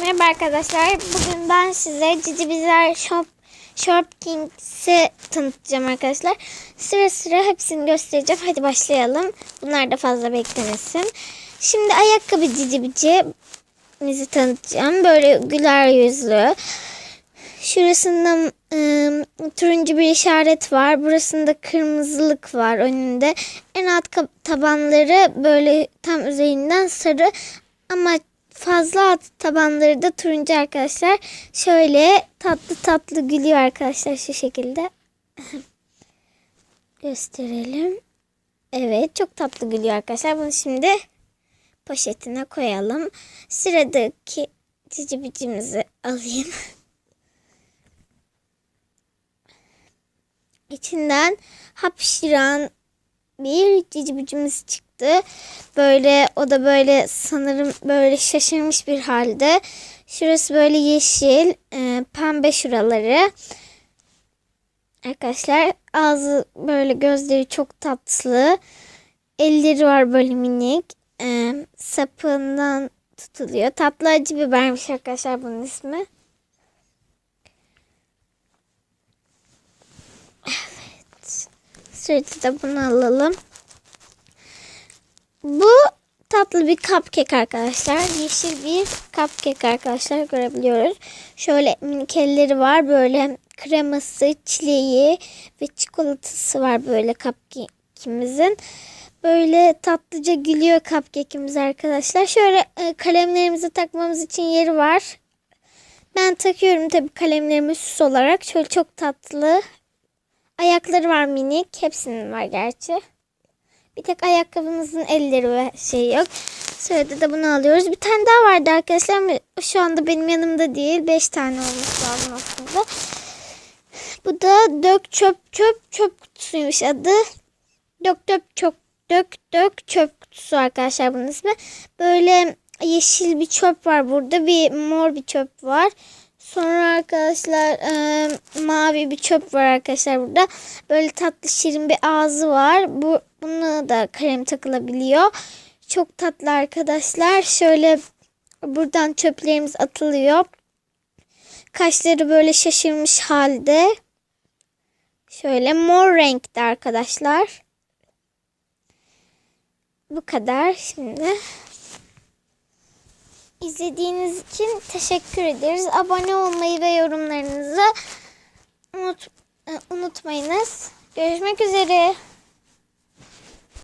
Merhaba arkadaşlar. Bugün ben size Cici Bizler Shop Shopkings'i tanıtacağım arkadaşlar. Sıra sıra hepsini göstereceğim. Hadi başlayalım. Bunlar da fazla beklemesin. Şimdi ayakkabı Cici Bici'mizi tanıtacağım. Böyle güler yüzlü. Şurasında ım, turuncu bir işaret var. Burasında kırmızılık var önünde. En alt tabanları böyle tam üzerinden sarı ama fazla alt tabanları da turuncu arkadaşlar. Şöyle tatlı tatlı gülüyor arkadaşlar şu şekilde. Gösterelim. Evet çok tatlı gülüyor arkadaşlar. Bunu şimdi poşetine koyalım. Sıradaki cici bicimizi alayım. İçinden hapşıran bir cici bicimiz çıktı. Böyle o da böyle sanırım böyle şaşırmış bir halde. Şurası böyle yeşil, e, pembe şuraları. Arkadaşlar ağzı böyle gözleri çok tatlı. Elleri var böyle minik. E, sapından tutuluyor. Tatlı acı bibermiş arkadaşlar bunun ismi. Sürekli de bunu alalım. Bu tatlı bir cupcake arkadaşlar. Yeşil bir cupcake arkadaşlar görebiliyoruz. Şöyle minik elleri var. Böyle kreması, çileği ve çikolatası var böyle cupcake'imizin. Böyle tatlıca gülüyor cupcake'imiz arkadaşlar. Şöyle e, kalemlerimizi takmamız için yeri var. Ben takıyorum tabii kalemlerimi süs olarak. Şöyle çok tatlı. Ayakları var minik. Hepsinin var gerçi. Bir tek ayakkabımızın elleri ve şey yok. Sırada da bunu alıyoruz. Bir tane daha vardı arkadaşlar ama şu anda benim yanımda değil. Beş tane olması lazım aslında. Bu da dök çöp çöp çöp kutusuymuş adı. Dök dök çöp dök dök çöp kutusu arkadaşlar bunun ismi. Böyle yeşil bir çöp var burada. Bir mor bir çöp var. Sonra arkadaşlar e, mavi bir çöp var arkadaşlar burada. Böyle tatlı şirin bir ağzı var. Bu buna da kalem takılabiliyor. Çok tatlı arkadaşlar. Şöyle buradan çöplerimiz atılıyor. Kaşları böyle şaşırmış halde. Şöyle mor renkte arkadaşlar. Bu kadar şimdi. İzlediğiniz için teşekkür ederiz. Abone olmayı ve yorumlarınızı unut, unutmayınız. Görüşmek üzere.